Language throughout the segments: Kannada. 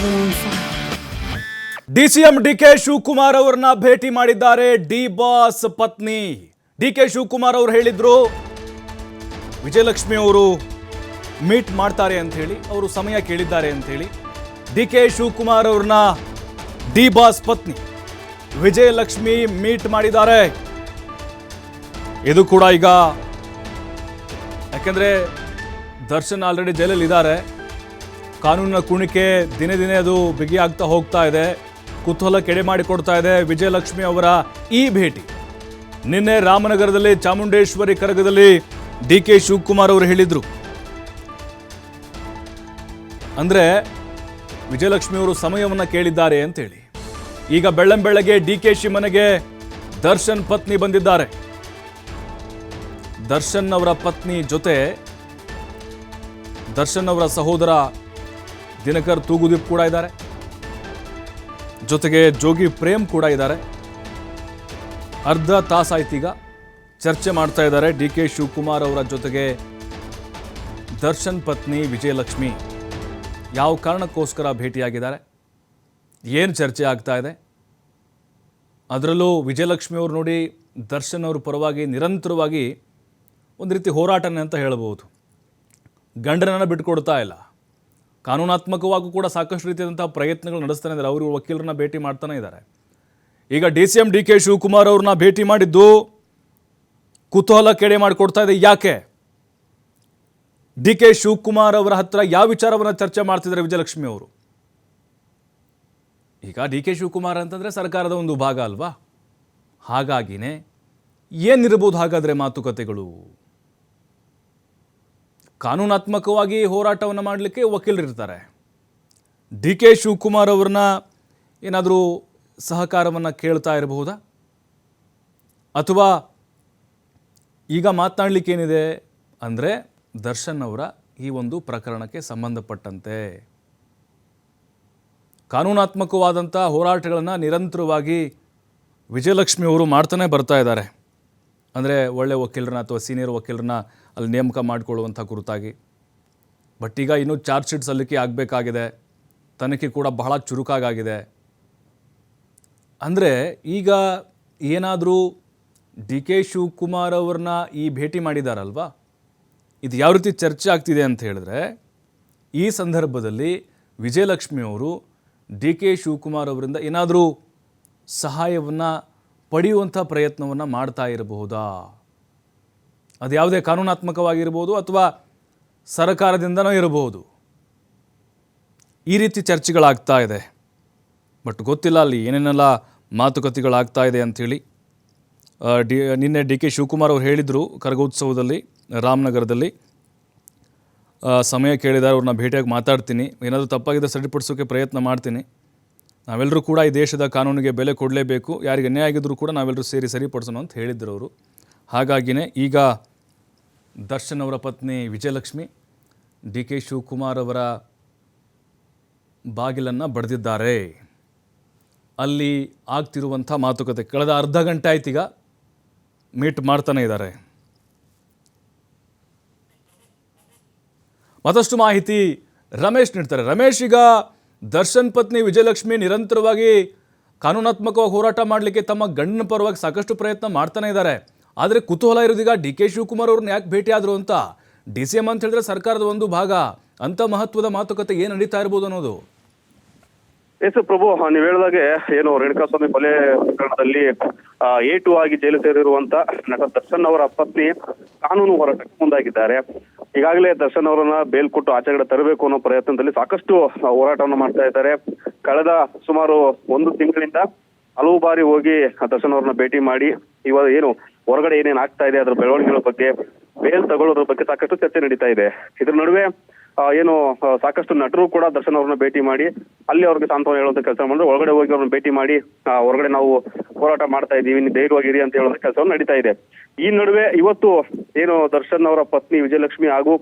715. ಡಿಸಿಎಂ ಡಿಕೆ ಶಿವಕುಮಾರ್ ಅವರನ್ನ ಭೇಟಿ ಮಾಡಿದ್ದಾರೆ ಡಿ ಬಾಸ್ ಪತ್ನಿ. ಡಿ ಕೆ ಶಿವಕುಮಾರ್ ಅವರು ಹೇಳಿದ್ರು, ವಿಜಯಲಕ್ಷ್ಮಿ ಅವರು ಮೀಟ್ ಮಾಡ್ತಾರೆ ಅಂತ ಹೇಳಿ ಅವರು ಸಮಯ ಕೇಳಿದ್ದಾರೆ ಅಂತ ಹೇಳಿ ಡಿ ಕೆ ಶಿವಕುಮಾರ್ ಅವ್ರನ್ನ ಡಿ ಬಾಸ್ ಪತ್ನಿ ವಿಜಯಲಕ್ಷ್ಮಿ ಮೀಟ್ ಮಾಡಿದ್ದಾರೆ. ಇದು ಕೂಡ ಈಗ, ಯಾಕೆಂದ್ರೆ ದರ್ಶನ್ ಆಲ್ರೆಡಿ ಜೈಲಲ್ಲಿ ಇದ್ದಾರೆ ಕಾನೂನಿನ ಕುಣಿಕೆ ದಿನೇ ದಿನೇ ಅದು ಬಿಗಿಯಾಗ್ತಾ ಹೋಗ್ತಾ ಇದೆ. ಕುತೂಹಲ ಕೆಡೆ ಮಾಡಿಕೊಡ್ತಾ ಇದೆ ವಿಜಯಲಕ್ಷ್ಮಿ ಅವರ ಈ ಭೇಟಿ. ನಿನ್ನೆ ರಾಮನಗರದಲ್ಲಿ ಚಾಮುಂಡೇಶ್ವರಿ ಕರಗದಲ್ಲಿ ಡಿ ಕೆ ಶಿವಕುಮಾರ್ ಅವರು ಹೇಳಿದರು. ಅಂದ್ರೆ ವಿಜಯಲಕ್ಷ್ಮಿ ಅವರು ಸಮಯವನ್ನ ಕೇಳಿದ್ದಾರೆ ಅಂತೇಳಿ. ಈಗ ಬೆಳ್ಳಂ ಬೆಳಗ್ಗೆ ಡಿ ಕೆ ಶಿ ಮನೆಗೆ ದರ್ಶನ್ ಪತ್ನಿ ಬಂದಿದ್ದಾರೆ. ದರ್ಶನ್ ಅವರ ಪತ್ನಿ ಜೊತೆ ದರ್ಶನ್ ಅವರ ಸಹೋದರ ದಿನಕರ್ ತೂಗುದೀಪ್ ಕೂಡ ಇದ್ದಾರೆ. ಜೊತೆಗೆ ಜೋಗಿ ಪ್ರೇಮ್ ಕೂಡ ಇದ್ದಾರೆ. ಅರ್ಧ ತಾಸಾಯ್ತೀಗ ಚರ್ಚೆ ಮಾಡ್ತಾ ಇದ್ದಾರೆ ಡಿ ಕೆ ಶಿವಕುಮಾರ್ ಅವರ ಜೊತೆಗೆ ದರ್ಶನ್ ಪತ್ನಿ ವಿಜಯಲಕ್ಷ್ಮಿ. ಯಾವ ಕಾರಣಕ್ಕೋಸ್ಕರ ಭೇಟಿಯಾಗಿದ್ದಾರೆ? ಏನು ಚರ್ಚೆ ಆಗ್ತಾ ಇದೆ? ಅದರಲ್ಲೂ ವಿಜಯಲಕ್ಷ್ಮಿ ಅವರು ನೋಡಿ ದರ್ಶನ್ ಅವ್ರ ಪರವಾಗಿ ನಿರಂತರವಾಗಿ ಒಂದು ರೀತಿ ಹೋರಾಟನೇ ಅಂತ ಹೇಳಬಹುದು. ಗಂಡನನ್ನು ಬಿಟ್ಕೊಡ್ತಾ ಇಲ್ಲ. ಕಾನೂನಾತ್ಮಕವಾಗೂ ಕೂಡ ಸಾಕಷ್ಟು ರೀತಿಯಾದಂತಹ ಪ್ರಯತ್ನಗಳು ನಡೆಸ್ತಾನೆ ಇದ್ದಾರೆ. ಅವರು ವಕೀಲರನ್ನ ಭೇಟಿ ಮಾಡ್ತಾನೆ ಇದ್ದಾರೆ. ಈಗ D C M D K Shivakumar ಅವ್ರನ್ನ ಭೇಟಿ ಮಾಡಿದ್ದು ಕುತೂಹಲ ಕೆಡೆ ಮಾಡಿಕೊಡ್ತಾ ಇದೆ. ಯಾಕೆ? ಡಿ ಕೆ ಶಿವಕುಮಾರ್ ಅವರ ಹತ್ರ ಯಾವ ವಿಚಾರವನ್ನು ಚರ್ಚೆ ಮಾಡ್ತಿದ್ದಾರೆ ವಿಜಯಲಕ್ಷ್ಮಿ ಅವರು? ಈಗ ಡಿ ಕೆ ಶಿವಕುಮಾರ್ ಅಂತಂದರೆ ಸರ್ಕಾರದ ಒಂದು ಭಾಗ ಅಲ್ವಾ? ಹಾಗಾಗಿನೇ ಏನಿರ್ಬೋದು ಹಾಗಾದರೆ ಮಾತುಕತೆಗಳು? ಕಾನೂನಾತ್ಮಕವಾಗಿ ಹೋರಾಟವನ್ನು ಮಾಡಲಿಕ್ಕೆ ವಕೀಲರಿರ್ತಾರೆ. ಡಿ ಕೆ ಶಿವಕುಮಾರ್ ಅವ್ರನ್ನ ಏನಾದರೂ ಸಹಕಾರವನ್ನು ಕೇಳ್ತಾ ಇರಬಹುದಾ? ಅಥವಾ ಈಗ ಮಾತನಾಡಲಿಕ್ಕೆ ಏನಿದೆ ಅಂದರೆ ದರ್ಶನ್ ಅವರ ಈ ಒಂದು ಪ್ರಕರಣಕ್ಕೆ ಸಂಬಂಧಪಟ್ಟಂತೆ. ಕಾನೂನಾತ್ಮಕವಾದಂಥ ಹೋರಾಟಗಳನ್ನು ನಿರಂತರವಾಗಿ ವಿಜಯಲಕ್ಷ್ಮಿ ಅವರು ಮಾಡ್ತಾನೆ ಬರ್ತಾ ಇದ್ದಾರೆ. ಅಂದರೆ ಒಳ್ಳೆ ವಕೀಲರನ್ನ ಅಥವಾ ಸೀನಿಯರ್ ವಕೀಲರನ್ನ ಅಲ್ಲಿ ನೇಮಕ ಮಾಡಿಕೊಳ್ಳುವಂಥ ಕುರಿತಾಗಿ ಬಟ್ ಈಗ ಇನ್ನೂ ಚಾರ್ಜ್ ಶೀಟ್ ಸಲ್ಲಿಕೆ ಆಗಬೇಕಾಗಿದೆ. ತನಿಖೆ ಕೂಡ ಬಹಳ ಚುರುಕಾಗಿದೆ ಅಂದರೆ ಈಗ ಏನಾದರೂ ಡಿ ಕೆ ಶಿವಕುಮಾರ್ ಅವ್ರನ್ನ ಈ ಭೇಟಿ ಮಾಡಿದಾರಲ್ವಾ? ಇದು ಯಾವ ರೀತಿ ಚರ್ಚೆ ಆಗ್ತಿದೆ ಅಂತ ಹೇಳಿದ್ರೆ, ಈ ಸಂದರ್ಭದಲ್ಲಿ ವಿಜಯಲಕ್ಷ್ಮಿ ಅವರು ಡಿ ಕೆ ಶಿವಕುಮಾರ್ ಅವರಿಂದ ಏನಾದರೂ ಸಹಾಯವನ್ನು ಪಡೆಯುವಂಥ ಪ್ರಯತ್ನವನ್ನು ಮಾಡ್ತಾ ಇರಬಹುದಾ? ಅದು ಯಾವುದೇ ಕಾನೂನಾತ್ಮಕವಾಗಿರ್ಬೋದು ಅಥವಾ ಸರ್ಕಾರದಿಂದನೂ ಇರಬಹುದು. ಈ ರೀತಿ ಚರ್ಚೆಗಳಾಗ್ತಾ ಇದೆ. ಬಟ್ ಗೊತ್ತಿಲ್ಲ ಅಲ್ಲಿ ಏನೇನೆಲ್ಲ ಮಾತುಕತೆಗಳಾಗ್ತಾ ಇದೆ ಅಂಥೇಳಿ. ಡಿ, ನಿನ್ನೆ ಡಿ ಕೆ ಶಿವಕುಮಾರ್ ಅವರು ಹೇಳಿದರು ಕರಗೋತ್ಸವದಲ್ಲಿ, ರಾಮನಗರದಲ್ಲಿ. ಸಮಯ ಕೇಳಿದ್ದಾರೆ ಅವ್ರನ್ನ ಭೇಟಿಯಾಗಿ ಮಾತಾಡ್ತೀನಿ. ಏನಾದರೂ ತಪ್ಪಾಗಿದ್ದರೆ ಸರಿಪಡಿಸೋಕ್ಕೆ ಪ್ರಯತ್ನ ಮಾಡ್ತೀನಿ. ನಾವೆಲ್ಲರೂ ಕೂಡ ಈ ದೇಶದ ಕಾನೂನಿಗೆ ಬೆಲೆ ಕೊಡಲೇಬೇಕು, ಯಾರಿಗೆ ಅನ್ಯಾಯ ಆಗಿದ್ರೂ ಕೂಡ ನಾವೆಲ್ಲರೂ ಸೇರಿ ಸರಿಪಡಿಸೋಣ ಅಂತ ಹೇಳಿದ್ದರು ಅವರು ಹಾಗಾಗಿಯೇ ಈಗ ದರ್ಶನ್ ಅವರ ಪತ್ನಿ ವಿಜಯಲಕ್ಷ್ಮಿ, ಡಿ ಕೆ ಶಿವಕುಮಾರ್ ಅವರ ಬಾಗಿಲನ್ನು ಬಡಿದಿದ್ದಾರೆ. ಅಲ್ಲಿ ಆಗ್ತಿರುವಂಥ ಮಾತುಕತೆ, ಕಳೆದ ಅರ್ಧ ಗಂಟೆ ಆಯ್ತೀಗ ಮೀಟ್ ಮಾಡ್ತಾನೆ ಇದ್ದಾರೆ. ಮತ್ತಷ್ಟು ಮಾಹಿತಿ ರಮೇಶ್ ನೀಡ್ತಾರೆ. ರಮೇಶ್ ಈಗ ದರ್ಶನ್ ಪತ್ನಿ ವಿಜಯಲಕ್ಷ್ಮಿ ನಿರಂತರವಾಗಿ ಕಾನೂನಾತ್ಮಕವಾಗಿ ಹೋರಾಟ ಮಾಡಲಿಕ್ಕೆ ತಮ್ಮ ಗಂಡನ ಪರವಾಗಿ ಸಾಕಷ್ಟು ಪ್ರಯತ್ನ ಮಾಡ್ತಾನೆ ಇದ್ದಾರೆ. ಆದರೆ ಕುತೂಹಲ ಇರೋದೀಗ ಡಿ ಕೆ ಶಿವಕುಮಾರ್ ಅವ್ರನ್ನ ಯಾಕೆ ಭೇಟಿ ಆದರು ಅಂತ ಡಿ ಸಿ ಎಂ ಅಂತ ಹೇಳಿದ್ರೆ ಸರ್ಕಾರದ ಒಂದು ಭಾಗ. ಅಂಥ ಮಹತ್ವದ ಮಾತುಕತೆ ಏನು ನಡೀತಾ ಇರ್ಬೋದು ಅನ್ನೋದು. ಎಸ್ ಪ್ರಭು, ನೀವು ಹೇಳಿದಾಗೆ ಏನು ರೇಣುಕಾಸ್ವಾಮಿ ಕೊಲೆ ಪ್ರಕರಣದಲ್ಲಿ ಎ ಟು ಆಗಿ ಜೈಲು ಸೇರಿರುವಂತ ನಟ ದರ್ಶನ್ ಅವರ ಪತ್ನಿ ಕಾನೂನು ಹೋರಾಟಕ್ಕೆ ಮುಂದಾಗಿದ್ದಾರೆ. ಈಗಾಗಲೇ ದರ್ಶನ್ ಅವರನ್ನ ಬೇಲ್ ಕೊಟ್ಟು ಆಚೆಗಡೆ ತರಬೇಕು ಅನ್ನೋ ಪ್ರಯತ್ನದಲ್ಲಿ ಸಾಕಷ್ಟು ಹೋರಾಟವನ್ನು ಮಾಡ್ತಾ ಇದ್ದಾರೆ. ಕಳೆದ ಸುಮಾರು ಒಂದು ತಿಂಗಳಿಂದ ಹಲವು ಬಾರಿ ಹೋಗಿ ದರ್ಶನ್ ಅವರನ್ನ ಭೇಟಿ ಮಾಡಿ ಇವಾಗ ಏನು ಹೊರಗಡೆ ಏನೇನ್ ಆಗ್ತಾ ಇದೆ, ಅದರ ಬೆಳವಣಿಗೆಗಳ ಬಗ್ಗೆ, ಬೇಲ್ ತಗೊಳ್ಳೋದ್ರ ಬಗ್ಗೆ ಸಾಕಷ್ಟು ಚರ್ಚೆ ನಡೀತಾ ಇದೆ. ಇದ್ರ ನಡುವೆ ಏನು ಸಾಕಷ್ಟು ನಟರು ಕೂಡ ದರ್ಶನ್ ಅವ್ರನ್ನ ಭೇಟಿ ಮಾಡಿ, ಅಲ್ಲಿ ಅವ್ರಿಗೆ ಸಾಂತ್ವನ ಹೇಳುವಂತ ಕೆಲಸ ಮಾಡಿದ್ರು ಒಳಗಡೆ ಹೋಗಿ ಅವ್ರನ್ನ ಭೇಟಿ ಮಾಡಿ ಹೊರಗಡೆ ನಾವು ಹೋರಾಟ ಮಾಡ್ತಾ ಇದೀವಿ ನೀವು ಧೈರ್ಯವಾಗಿರಿ ಅಂತ ಹೇಳುವಂತ ಕೆಲಸವನ್ನು ನಡೀತಾ ಇದೆ. ಈ ನಡುವೆ ಇವತ್ತು, ಏನು, ದರ್ಶನ್ ಅವರ ಪತ್ನಿ ವಿಜಯಲಕ್ಷ್ಮಿ ಹಾಗೂ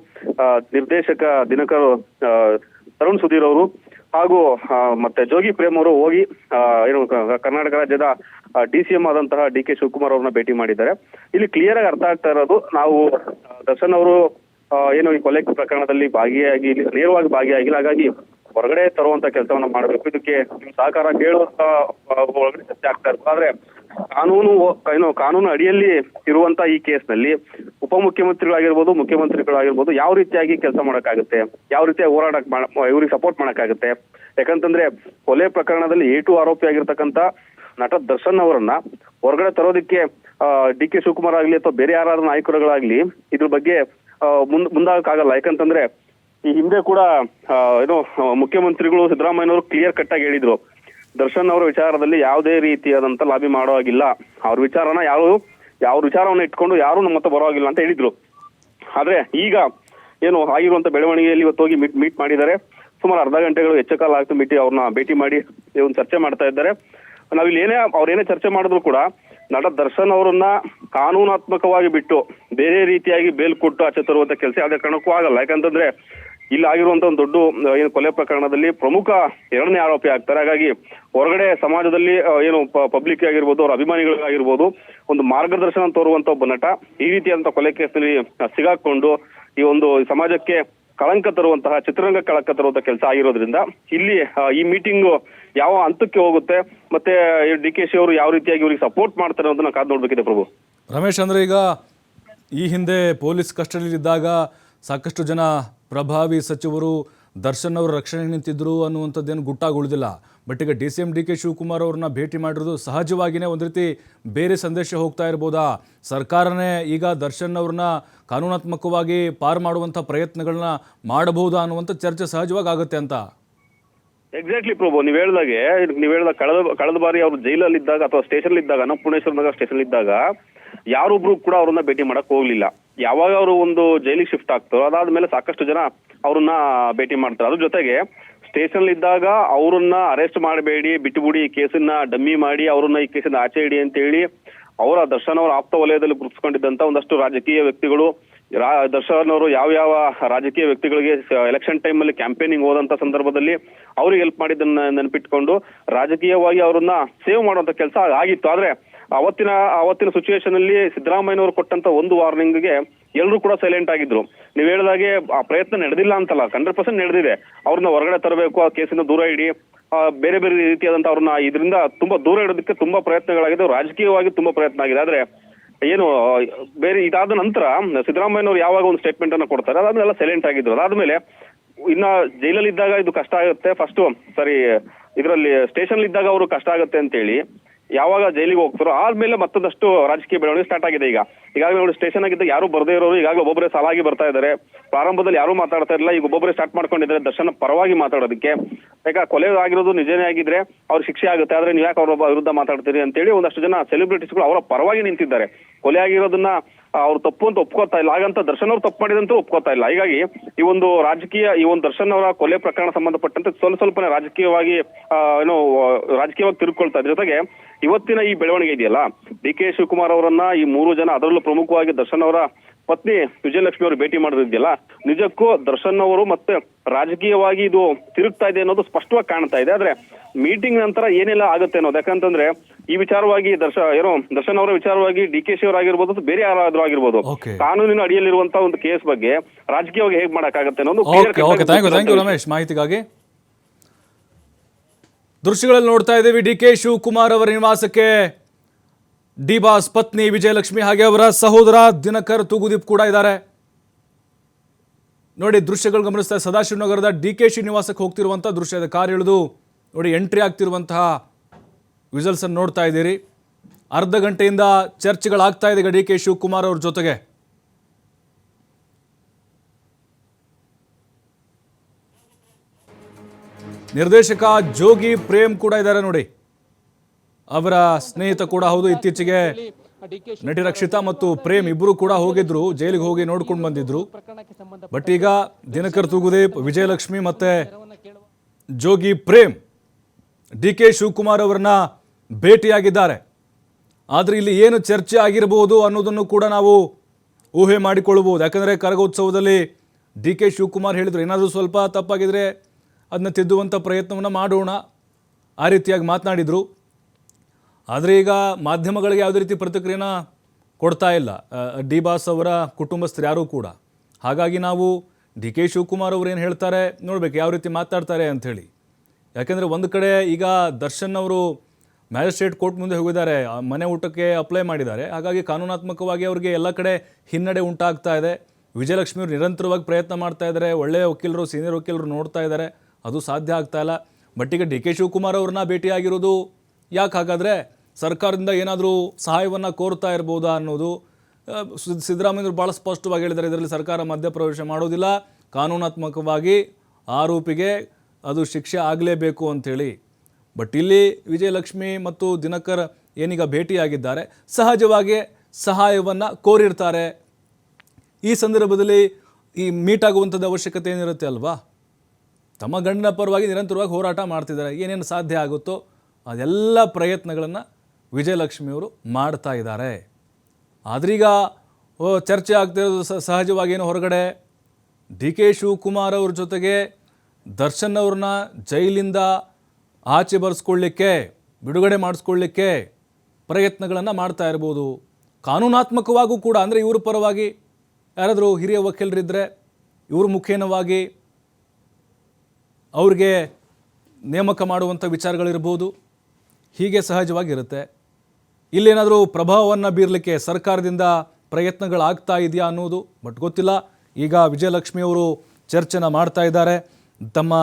ನಿರ್ದೇಶಕ ದಿನಕರ್ ತರುಣ್ ಸುಧೀರ್ ಅವರು ಹಾಗೂ ಮತ್ತೆ ಜೋಗಿ ಪ್ರೇಮ್ ಅವರು ಹೋಗಿ ಏನು ಕರ್ನಾಟಕ ರಾಜ್ಯದ ಡಿ ಸಿ ಎಂ ಆದಂತಹ ಡಿ ಕೆ ಶಿವಕುಮಾರ್ ಅವ್ರನ್ನ ಭೇಟಿ ಮಾಡಿದ್ದಾರೆ. ಇಲ್ಲಿ ಕ್ಲಿಯರ್ ಆಗಿ ಅರ್ಥ ಆಗ್ತಾ ಇರೋದು, ನಾವು ದರ್ಶನ್ ಅವರು ಏನು ಈ ಕೊಲೆ ಪ್ರಕರಣದಲ್ಲಿ ಭಾಗಿಯಾಗಿ ನೇರವಾಗಿ ಭಾಗಿಯಾಗಿಲ್ಲ. ಹಾಗಾಗಿ ಹೊರಗಡೆ ತರುವಂತ ಕೆಲಸವನ್ನ ಮಾಡಬೇಕು. ಇದಕ್ಕೆ ನಿಮ್ ಸಹಕಾರ ಕೇಳುವಂತ ಒಳಗಡೆ ಚರ್ಚೆ ಆಗ್ತಾ ಇರ್ತದೆ ಆದ್ರೆ ಕಾನೂನು ಏನು ಕಾನೂನು ಅಡಿಯಲ್ಲಿ ಇರುವಂತ ಈ ಕೇಸ್ನಲ್ಲಿ ಉಪಮುಖ್ಯಮಂತ್ರಿಗಳಾಗಿರ್ಬೋದು, ಮುಖ್ಯಮಂತ್ರಿಗಳಾಗಿರ್ಬೋದು ಯಾವ ರೀತಿಯಾಗಿ ಕೆಲಸ ಮಾಡಕ್ಕಾಗುತ್ತೆ, ಯಾವ ರೀತಿಯಾಗಿ ಹೋರಾಟ ಇವ್ರಿಗೆ ಸಪೋರ್ಟ್ ಮಾಡಕ್ಕಾಗುತ್ತೆ. ಯಾಕಂತಂದ್ರೆ ಕೊಲೆ ಪ್ರಕರಣದಲ್ಲಿ ಏಟು ಆರೋಪಿ ಆಗಿರ್ತಕ್ಕಂತ ನಟ ದರ್ಶನ್ ಅವರನ್ನ ಹೊರಗಡೆ ತರೋದಕ್ಕೆ ಡಿ ಕೆ ಶಿವಕುಮಾರ್ ಆಗ್ಲಿ ಅಥವಾ ಬೇರೆ ಯಾರಾದ್ರೂ ನಾಯಕರುಗಳಾಗ್ಲಿ ಇದ್ರ ಬಗ್ಗೆ ಮುಂದ್, ಮುಂದಾಗಕ್ಕಾಗಲ್ಲ. ಯಾಕಂತಂದ್ರೆ ಈ ಹಿಂದೆ ಕೂಡ ಏನು ಮುಖ್ಯಮಂತ್ರಿಗಳು ಸಿದ್ದರಾಮಯ್ಯನವರು ಕ್ಲಿಯರ್ ಕಟ್ ಆಗಿ ಹೇಳಿದ್ರು. ದರ್ಶನ್ ಅವರ ವಿಚಾರದಲ್ಲಿ ಯಾವುದೇ ರೀತಿಯಾದಂತ ಲಾಬಿ ಮಾಡೋ ಹಾಗಿಲ್ಲ. ಅವ್ರ ವಿಚಾರನ ಯಾರು ಯಾವ ವಿಚಾರವನ್ನ ಇಟ್ಕೊಂಡು ಯಾರು ನಮ್ಮ ಹತ್ರ ಬರೋ ಹಾಗಿಲ್ಲ ಅಂತ ಹೇಳಿದ್ರು. ಆದ್ರೆ ಈಗ ಏನು ಆಗಿರುವಂತ ಬೆಳವಣಿಗೆಯಲ್ಲಿ ಇವತ್ತು ಹೋಗಿ ಮೀಟ್ ಮೀಟ್ ಮಾಡಿದ್ದಾರೆ. ಸುಮಾರು ಅರ್ಧ ಗಂಟೆಗಳು ಹೆಚ್ಚು ಕಾಲ ಆಗ್ತು ಮೀಟಿ ಅವ್ರನ್ನ ಭೇಟಿ ಮಾಡಿ ಒಂದು ಚರ್ಚೆ ಮಾಡ್ತಾ ಇದ್ದಾರೆ. ನಾವಿಲ್ಲಿ ಏನೇ ಅವ್ರೇನೇ ಚರ್ಚೆ ಮಾಡಿದ್ರು ಕೂಡ ನಟ ದರ್ಶನ್ ಅವರನ್ನ ಕಾನೂನಾತ್ಮಕವಾಗಿ ಬಿಟ್ಟು ಬೇರೆ ರೀತಿಯಾಗಿ ಬೇಲ್ ಕೊಟ್ಟು ಆಚೆ ತರುವಂತ ಕೆಲಸ ಯಾವುದೇ ಕಾರಣಕ್ಕೂ ಆಗಲ್ಲ. ಯಾಕಂತಂದ್ರೆ ಇಲ್ಲಿ ಆಗಿರುವಂತ ಒಂದು ದೊಡ್ಡ ಏನು ಕೊಲೆ ಪ್ರಕರಣದಲ್ಲಿ ಪ್ರಮುಖ ಎರಡನೇ ಆರೋಪಿ ಆಗ್ತಾರೆ. ಹಾಗಾಗಿ ಹೊರಗಡೆ ಸಮಾಜದಲ್ಲಿ ಏನು ಪಬ್ಲಿಕ್ ಆಗಿರ್ಬೋದು ಅವರ ಅಭಿಮಾನಿಗಳಿಗಾಗಿರ್ಬೋದು ಒಂದು ಮಾರ್ಗದರ್ಶನ ತೋರುವಂತ ಒಬ್ಬ ನಟ ಈ ರೀತಿಯಾದಂತ ಕೊಲೆ ಕೇಸ್ನಲ್ಲಿ ಆ, ಸಿಗಾಕೊಂಡು ಈ ಒಂದು ಸಮಾಜಕ್ಕೆ ಕಳಂಕ ತರುವಂತಹ ಚಿತ್ರರಂಗ ಕಳಂಕ ತರುವಂತ ಕೆಲಸ ಆಗಿರೋದ್ರಿಂದ ಇಲ್ಲಿ ಈ ಮೀಟಿಂಗ್ ಯಾವ ಹಂತಕ್ಕೆ ಹೋಗುತ್ತೆ? ಮತ್ತೆ ಡಿ ಕೆ ಶಿ ಅವರು ಯಾವ ರೀತಿಯಾಗಿ ಇವ್ರಿಗೆ ಸಪೋರ್ಟ್ ಮಾಡ್ತಾರೆ ಅಂತ ಕಾದು ನೋಡ್ಬೇಕಿದೆ ಪ್ರಭು. ರಮೇಶ್ ಅಂದ್ರೆ ಈಗ ಈ ಹಿಂದೆ ಪೊಲೀಸ್ ಕಸ್ಟಡಿಯಲ್ಲಿದ್ದಾಗ ಸಾಕಷ್ಟು ಜನ ಪ್ರಭಾವಿ ಸಚಿವರು, ದರ್ಶನ್ ಅವರ ರಕ್ಷಣೆಗೆ ನಿಂತಿದ್ರು ಅನ್ನುವಂಥದ್ದೇನು ಗುಟ್ಟಾಗಿ ಉಳಿದಿಲ್ಲ ಬಟ್ ಈಗ D C M D K Shivakumar ಅವ್ರನ್ನ ಭೇಟಿ ಮಾಡಿರೋದು ಸಹಜವಾಗಿಯೇ ಒಂದು ರೀತಿ ಬೇರೆ ಸಂದೇಶ ಹೋಗ್ತಾ ಇರ್ಬೋದಾ? ಸರ್ಕಾರನೇ ಈಗ ದರ್ಶನ್ ಅವ್ರನ್ನ ಕಾನೂನಾತ್ಮಕವಾಗಿ ಪಾರು ಮಾಡುವಂಥ ಪ್ರಯತ್ನಗಳನ್ನ ಮಾಡಬಹುದಾ ಅನ್ನುವಂಥ ಚರ್ಚೆ ಸಹಜವಾಗಿ ಆಗುತ್ತೆ ಅಂತ. ಎಕ್ಸಾಕ್ಟ್ಲಿ ಪ್ರಭು. ನೀವ್ ಹೇಳ್ದಾಗೆ, ನೀವ್ ಹೇಳ್ದಾಗ ಕಳೆದ ಕಳೆದ ಬಾರಿ ಅವ್ರು ಜೈಲಲ್ಲಿ ಇದ್ದಾಗ ಅಥವಾ ಸ್ಟೇಷನ್ ಇದ್ದಾಗ ಅನ್ನಪೂರ್ಣೇಶ್ವರ ನಗರ ಸ್ಟೇಷನ್ ಇದ್ದಾಗ ಯಾರೊಬ್ರು ಕೂಡ ಅವ್ರನ್ನ ಭೇಟಿ ಮಾಡಕ್ ಹೋಗ್ಲಿಲ್ಲ. ಯಾವಾಗ ಅವರು ಒಂದು ಜೈಲಿಗೆ ಶಿಫ್ಟ್ ಆಗ್ತಾರೋ, ಅದಾದ್ಮೇಲೆ ಸಾಕಷ್ಟು ಜನ ಅವ್ರನ್ನ ಭೇಟಿ ಮಾಡ್ತಾರೆ. ಅದ್ರ ಜೊತೆಗೆ ಸ್ಟೇಷನ್ ಇದ್ದಾಗ ಅವ್ರನ್ನ ಅರೆಸ್ಟ್ ಮಾಡಬೇಡಿ ಬಿಟ್ಟುಬಿಡಿ ಈ ಕೇಸನ್ನ ಡಮ್ಮಿ ಮಾಡಿ, ಅವ್ರನ್ನ ಈ ಕೇಸಿಂದ ಆಚೆ ಇಡಿ ಅಂತ ಹೇಳಿ ಅವರ ದರ್ಶನ ಅವರ ಆಪ್ತ ವಲಯದಲ್ಲಿ ಗುರುತಿಸ್ಕೊಂಡಿದ್ದಂತ ಒಂದಷ್ಟು ರಾಜಕೀಯ ವ್ಯಕ್ತಿಗಳು ದರ್ಶನ್ ಅವರು ಯಾವ ಯಾವ ರಾಜಕೀಯ ವ್ಯಕ್ತಿಗಳಿಗೆ ಎಲೆಕ್ಷನ್ ಟೈಮ್ ಅಲ್ಲಿ ಕ್ಯಾಂಪೇನಿಂಗ್ ಹೋದಂತ ಸಂದರ್ಭದಲ್ಲಿ ಅವ್ರಿಗೆ ಹೆಲ್ಪ್ ಮಾಡಿದ್ದನ್ನ ನೆನಪಿಟ್ಕೊಂಡು ರಾಜಕೀಯವಾಗಿ ಅವರನ್ನ ಸೇವ್ ಮಾಡುವಂತ ಕೆಲಸ ಆಗಿತ್ತು. ಆದ್ರೆ ಅವತ್ತಿನ ಅವತ್ತಿನ ಸಿಚುವೇಶನ್ ಅಲ್ಲಿ ಸಿದ್ದರಾಮಯ್ಯನವರು ಕೊಟ್ಟಂತ ಒಂದು ವಾರ್ನಿಂಗ್ಗೆ ಎಲ್ಲರೂ ಕೂಡ ಸೈಲೆಂಟ್ ಆಗಿದ್ರು. ನೀವ್ ಹೇಳಿದಾಗೆ ಆ ಪ್ರಯತ್ನ ನಡೆದಿಲ್ಲ ಅಂತಲ್ಲ ಹಂಡ್ರೆಡ್ ಪರ್ಸೆಂಟ್ ನಡೆದಿದೆ. ಅವ್ರನ್ನ ಹೊರಗಡೆ ತರಬೇಕು, ಆ ಕೇಸಿನ ದೂರ ಇಡಿ ಬೇರೆ ಬೇರೆ ರೀತಿಯಾದಂತ ಅವ್ರನ್ನ ಇದರಿಂದ ತುಂಬಾ ದೂರ ಇಡೋದಕ್ಕೆ ತುಂಬಾ ಪ್ರಯತ್ನಗಳಾಗಿದೆ ರಾಜಕೀಯವಾಗಿ ತುಂಬಾ ಪ್ರಯತ್ನ ಆಗಿದೆ. ಆದ್ರೆ ಏನು, ಬೇರೆ ಇದಾದ ನಂತರ ಸಿದ್ದರಾಮಯ್ಯನವರು ಯಾವಾಗ ಒಂದು ಸ್ಟೇಟ್ಮೆಂಟ್ ಅನ್ನ ಕೊಡ್ತಾರೆ, ಅದಾದ್ಮೇಲೆ ಸೈಲೆಂಟ್ ಆಗಿದ್ರು ಅದಾದ್ಮೇಲೆ ಇನ್ನ ಜೈಲಲ್ಲಿ ಇದ್ದಾಗ ಇದು ಕಷ್ಟ ಆಗುತ್ತೆ. ಫಸ್ಟ್ ಸರಿ, ಇದರಲ್ಲಿ ಸ್ಟೇಷನ್ ಇದ್ದಾಗ ಅವರು ಕಷ್ಟ ಆಗುತ್ತೆ ಅಂತ ಹೇಳಿ ಯಾವಾಗ ಜೈಲಿಗೆ ಹೋಗ್ತಾರೋ ಆದ್ಮೇಲೆ ಮತ್ತೊಂದಷ್ಟು ರಾಜಕೀಯ ಬೆಳವಣಿಗೆ ಸ್ಟಾರ್ಟ್ ಆಗಿದೆ ಈಗ. ಈಗಾಗಲೇ ನೋಡಿ ಸ್ಟೇಷನ್ ಆಗಿದ್ದಾಗ ಯಾರು ಬರದೇ ಇರೋರು ಈಗಾಗಲೇ ಒಬ್ಬೊಬ್ಬರೇ ಸಾಲಾಗಿ ಬರ್ತಾ ಇದ್ದಾರೆ. ಪ್ರಾರಂಭದಲ್ಲಿ ಯಾರು ಮಾತಾಡ್ತಾ ಇರಲಿಲ್ಲ, ಈಗ ಒಬ್ಬೊಬ್ಬರೇ ಸ್ಟಾರ್ಟ್ ಮಾಡ್ಕೊಂಡಿದ್ದಾರೆ ದರ್ಶನ ಪರವಾಗಿ ಮಾತಾಡೋದಕ್ಕೆ. ಯಾಕೆ ಕೊಲೆ ಆಗಿರೋದು ನಿಜನೇ ಆಗಿದ್ರೆ ಅವ್ರ ಶಿಕ್ಷೆ ಆಗುತ್ತೆ, ಆದ್ರೆ ನೀವು ಯಾಕೆ ಅವ್ರ ವಿರುದ್ಧ ಮಾತಾಡ್ತೀರಿ ಅಂತೇಳಿ ಒಂದಷ್ಟು ಜನ ಸೆಲೆಬ್ರಿಟೀಸ್ಗಳು ಅವರ ಪರವಾಗಿ ನಿಂತಿದ್ದಾರೆ. ಕೊಲೆ ಆಗಿರೋದನ್ನ ಅವ್ರು ತಪ್ಪು ಅಂತ ಒಪ್ಕೋತಾ ಇಲ್ಲ. ಹಾಗಂತ ದರ್ಶನ್ ಅವ್ರು ತಪ್ಪು ಮಾಡಿದಂತೂ ಒಪ್ಕೋತಾ ಇಲ್ಲ. ಹೀಗಾಗಿ ಈ ಒಂದು ರಾಜಕೀಯ, ಈ ಒಂದು ದರ್ಶನ್ ಅವರ ಕೊಲೆ ಪ್ರಕರಣ ಸಂಬಂಧಪಟ್ಟಂತೆ ಸ್ವಲ್ಪ ಸ್ವಲ್ಪನೇ ರಾಜಕೀಯವಾಗಿ ಏನು, ರಾಜಕೀಯವಾಗಿ ತಿರುಕೊಳ್ತಾ ಇದ್ರ ಜೊತೆಗೆ ಇವತ್ತಿನ ಈ ಬೆಳವಣಿಗೆ ಇದೆಯಲ್ಲ, ಡಿ ಕೆ ಶಿವಕುಮಾರ್ ಅವರನ್ನ ಈ ಮೂರು ಜನ ಅದರಲ್ಲೂ ಪ್ರಮುಖವಾಗಿ ದರ್ಶನ್ ಅವರ ಪತ್ನಿ ವಿಜಯಲಕ್ಷ್ಮಿ ಅವರು ಭೇಟಿ ಮಾಡೋದಿದೆಯಲ್ಲ ನಿಜಕ್ಕೂ ದರ್ಶನ್ ಅವರು ಮತ್ತೆ ರಾಜಕೀಯವಾಗಿ ಇದು ತಿರುಗ್ತಾ ಇದೆ ಅನ್ನೋದು ಸ್ಪಷ್ಟವಾಗಿ ಕಾಣ್ತಾ ಇದೆ. ಆದ್ರೆ ಮೀಟಿಂಗ್ ನಂತರ ಏನೆಲ್ಲ ಆಗುತ್ತೆ ಅನ್ನೋದು ಯಾಕಂತಂದ್ರೆ ಈ ವಿಚಾರವಾಗಿ ದರ್ಶ ಏನೋ ದರ್ಶನ್ ಅವರ ವಿಚಾರವಾಗಿ ಡಿ ಕೆ ಶಿ ಅವರಾಗಿರ್ಬೋದು ಅಥವಾ ಬೇರೆ ಯಾರಾದ್ರೂ ಆಗಿರ್ಬೋದು. ಕಾನೂನಿನ ಅಡಿಯಲ್ಲಿರುವಂತಹ ಒಂದು ಕೇಸ್ ಬಗ್ಗೆ ರಾಜಕೀಯವಾಗಿ ಹೇಗ್ ಮಾಡಕ್ಕಾಗತ್ತೆ ಅನ್ನೋದು ರಮೇಶ್. ಮಾಹಿತಿಗಾಗಿ ದೃಶ್ಯಗಳಲ್ಲಿ ನೋಡ್ತಾ ಇದ್ದೀವಿ ಡಿ ಕೆ ಶಿವಕುಮಾರ್ ಅವರ ನಿವಾಸಕ್ಕೆ. ಡಿ ಬಾಸ್ ಪತ್ನಿ ವಿಜಯಲಕ್ಷ್ಮಿ ಹಾಗೆ ಅವರ ಸಹೋದರ ದಿನಕರ್ ತೂಗುದೀಪ್ ಕೂಡ ಇದ್ದಾರೆ. ನೋಡಿ, ದೃಶ್ಯಗಳು ಗಮನಿಸ್ತಾ ಸದಾಶಿವನಗರದ ಡಿ ಕೆ ಶ್ರೀನಿವಾಸಕ್ಕೆ ನಿವಾಸಕ್ಕೆ ಹೋಗ್ತಿರುವಂಥ ದೃಶ್ಯ ಇದೆ. ಕಾರ್ ಇಳಿದು ನೋಡಿ, ಎಂಟ್ರಿ ಆಗ್ತಿರುವಂತಹ ವಿಸಲ್ಸ್ ಅನ್ನು ನೋಡ್ತಾ ಇದ್ದೀರಿ. ಅರ್ಧ ಗಂಟೆಯಿಂದ ಚರ್ಚೆಗಳಾಗ್ತಾ ಇದೆ ಡಿ ಕೆ ಶಿವಕುಮಾರ್ ಅವ್ರ ಜೊತೆಗೆ. ನಿರ್ದೇಶಕ ಜೋಗಿ ಪ್ರೇಮ್ ಕೂಡ ಇದ್ದಾರೆ ನೋಡಿ. ಅವರ ಸ್ನೇಹಿತ ಕೂಡ ಹೌದು. ಇತ್ತೀಚೆಗೆ ನಟಿ ರಕ್ಷಿತಾ ಮತ್ತು ಪ್ರೇಮ್ ಇಬ್ಬರು ಕೂಡ ಹೋಗಿದ್ರು. ಜೈಲಿಗೆ ಹೋಗಿ ನೋಡ್ಕೊಂಡು ಬಂದಿದ್ರು. ಬಟ್ ಈಗ ದಿನಕರ್ ತೂಗುದೀಪ್ ವಿಜಯಲಕ್ಷ್ಮಿ ಮತ್ತೆ ಜೋಗಿ ಪ್ರೇಮ್, ಡಿ ಕೆ ಶಿವಕುಮಾರ್ ಅವರನ್ನ ಭೇಟಿಯಾಗಿದ್ದಾರೆ. ಆದರೆ ಇಲ್ಲಿ ಏನು ಚರ್ಚೆ ಆಗಿರಬಹುದು ಅನ್ನೋದನ್ನು ಕೂಡ ನಾವು ಊಹೆ ಮಾಡಿಕೊಳ್ಳಬಹುದು. ಯಾಕಂದರೆ ಕರಗೋತ್ಸವದಲ್ಲಿ ಡಿ ಕೆ ಶಿವಕುಮಾರ್ ಹೇಳಿದ್ರು, ಏನಾದರೂ ಸ್ವಲ್ಪ ತಪ್ಪಾಗಿದ್ರೆ ಅದನ್ನ ತಿದ್ದುವಂಥ ಪ್ರಯತ್ನವನ್ನು ಮಾಡೋಣ. ಆ ರೀತಿಯಾಗಿ ಮಾತನಾಡಿದರು. ಆದರೆ ಈಗ ಮಾಧ್ಯಮಗಳಿಗೆ ಯಾವುದೇ ರೀತಿ ಪ್ರತಿಕ್ರಿಯೆನ ಕೊಡ್ತಾ ಇಲ್ಲ. ಡಿ ಬಾಸ್ ಅವರ ಕುಟುಂಬಸ್ಥರು ಯಾರೂ ಕೂಡ. ಹಾಗಾಗಿ ನಾವು ಡಿ ಕೆ ಶಿವಕುಮಾರ್ ಅವರು ಏನು ಹೇಳ್ತಾರೆ ನೋಡ್ಬೇಕು ಯಾವ ರೀತಿ ಮಾತಾಡ್ತಾರೆ ಅಂಥೇಳಿ ಯಾಕೆಂದರೆ ಒಂದು ಕಡೆ ಈಗ ದರ್ಶನ್ ಅವರು ಮ್ಯಾಜಿಸ್ಟ್ರೇಟ್ ಕೋರ್ಟ್ ಮುಂದೆ ಹೋಗಿದ್ದಾರೆ ಮನೆ ಊಟಕ್ಕೆ ಅಪ್ಲೈ ಮಾಡಿದ್ದಾರೆ. ಹಾಗಾಗಿ ಕಾನೂನಾತ್ಮಕವಾಗಿ ಅವರಿಗೆ ಎಲ್ಲ ಕಡೆ ಹಿನ್ನಡೆ ಉಂಟಾಗ್ತಾ ಇದೆ. ವಿಜಯಲಕ್ಷ್ಮಿ ಅವರು ನಿರಂತರವಾಗಿ ಪ್ರಯತ್ನ ಮಾಡ್ತಾ ಇದ್ದಾರೆ, ಒಳ್ಳೆಯ ವಕೀಲರು, ಸೀನಿಯರ್ ವಕೀಲರು ನೋಡ್ತಾ ಇದ್ದಾರೆ. ಅದು ಸಾಧ್ಯ ಆಗ್ತಾ ಇಲ್ಲ. ಬಟ್ ಈಗ ಡಿ ಕೆ ಶಿವಕುಮಾರ್ ಅವ್ರನ್ನ ಭೇಟಿಯಾಗಿರೋದು ಯಾಕೆ ಹಾಗಾದರೆ ಸರ್ಕಾರದಿಂದ ಏನಾದರೂ ಸಹಾಯವನ್ನು ಕೋರ್ತಾ ಇರ್ಬೋದಾ ಅನ್ನೋದು ಆ, ಸಿದ್- ಸಿದ್ದರಾಮಯ್ಯರು ಭಾಳ ಸ್ಪಷ್ಟವಾಗಿ ಹೇಳಿದ್ದಾರೆ. ಇದರಲ್ಲಿ ಸರ್ಕಾರ ಮಧ್ಯಪ್ರವೇಶ ಮಾಡೋದಿಲ್ಲ. ಕಾನೂನಾತ್ಮಕವಾಗಿ ಆರೋಪಿಗೆ ಅದು ಶಿಕ್ಷೆ ಆಗಲೇಬೇಕು ಅಂಥೇಳಿ. ಬಟ್ ಇಲ್ಲಿ ವಿಜಯಲಕ್ಷ್ಮಿ ಮತ್ತು ದಿನಕರ್ ಏನೀಗ ಭೇಟಿಯಾಗಿದ್ದಾರೆ ಸಹಜವಾಗಿ ಸಹಾಯವನ್ನು ಕೋರಿರ್ತಾರೆ. ಈ ಸಂದರ್ಭದಲ್ಲಿ ಈ ಮೀಟ್ ಆಗುವಂಥದ್ದು ಅವಶ್ಯಕತೆ ಏನಿರುತ್ತೆ ಅಲ್ವಾ? ತಮ್ಮ ಗಂಡನ ಪರವಾಗಿ ನಿರಂತರವಾಗಿ ಹೋರಾಟ ಮಾಡ್ತಿದ್ದಾರೆ. ಏನೇನು ಸಾಧ್ಯ ಆಗುತ್ತೋ ಅದೆಲ್ಲ ಪ್ರಯತ್ನಗಳನ್ನು ವಿಜಯಲಕ್ಷ್ಮಿಯವರು ಮಾಡ್ತಾ ಇದ್ದಾರೆ. ಆದ್ರೀಗ, ಓ, ಚರ್ಚೆ ಆಗ್ತಿರೋದು ಸ- ಸಹಜವಾಗಿ ಏನು ಹೊರಗಡೆ? ಡಿ ಕೆ ಶಿವಕುಮಾರ್ ಅವ್ರ ಜೊತೆಗೆ ದರ್ಶನ್ ಅವ್ರನ್ನ ಜೈಲಿಂದ ಆಚೆ ಬರೆಸ್ಕೊಳ್ಳಿಕ್ಕೆ, ಬಿಡುಗಡೆ ಮಾಡಿಸ್ಕೊಳ್ಳಿಕ್ಕೆ ಪ್ರಯತ್ನಗಳನ್ನು ಮಾಡ್ತಾ ಇರ್ಬೋದು. ಕಾನೂನಾತ್ಮಕವಾಗೂ ಕೂಡ, ಅಂದರೆ ಇವ್ರ ಪರವಾಗಿ ಯಾರಾದರೂ ಹಿರಿಯ ವಕೀಲರಿದ್ದರೆ ಇವ್ರ ಮುಖೇನವಾಗಿ ಅವ್ರಿಗೆ ನೇಮಕ ಮಾಡುವಂಥ ವಿಚಾರಗಳಿರ್ಬೋದು. ಹೀಗೆ ಸಹಜವಾಗಿರುತ್ತೆ. ಇಲ್ಲೇನಾದರೂ ಪ್ರಭಾವವನ್ನು ಬೀರಲಿಕ್ಕೆ ಸರ್ಕಾರದಿಂದ ಪ್ರಯತ್ನಗಳಾಗ್ತಾ ಇದೆಯಾ ಅನ್ನೋದು ಬಟ್ ಗೊತ್ತಿಲ್ಲ. ಈಗ ವಿಜಯಲಕ್ಷ್ಮಿಯವರು ಚರ್ಚೆನ ಮಾಡ್ತಾ ಇದ್ದಾರೆ. ತಮ್ಮ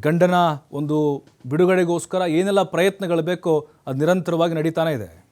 ಗಂಡನ ಒಂದು ಬಿಡುಗಡೆಗೋಸ್ಕರ ಏನೆಲ್ಲ ಪ್ರಯತ್ನಗಳು ಬೇಕೋ ಅದು ನಿರಂತರವಾಗಿ ನಡೀತಾನೆ ಇದೆ.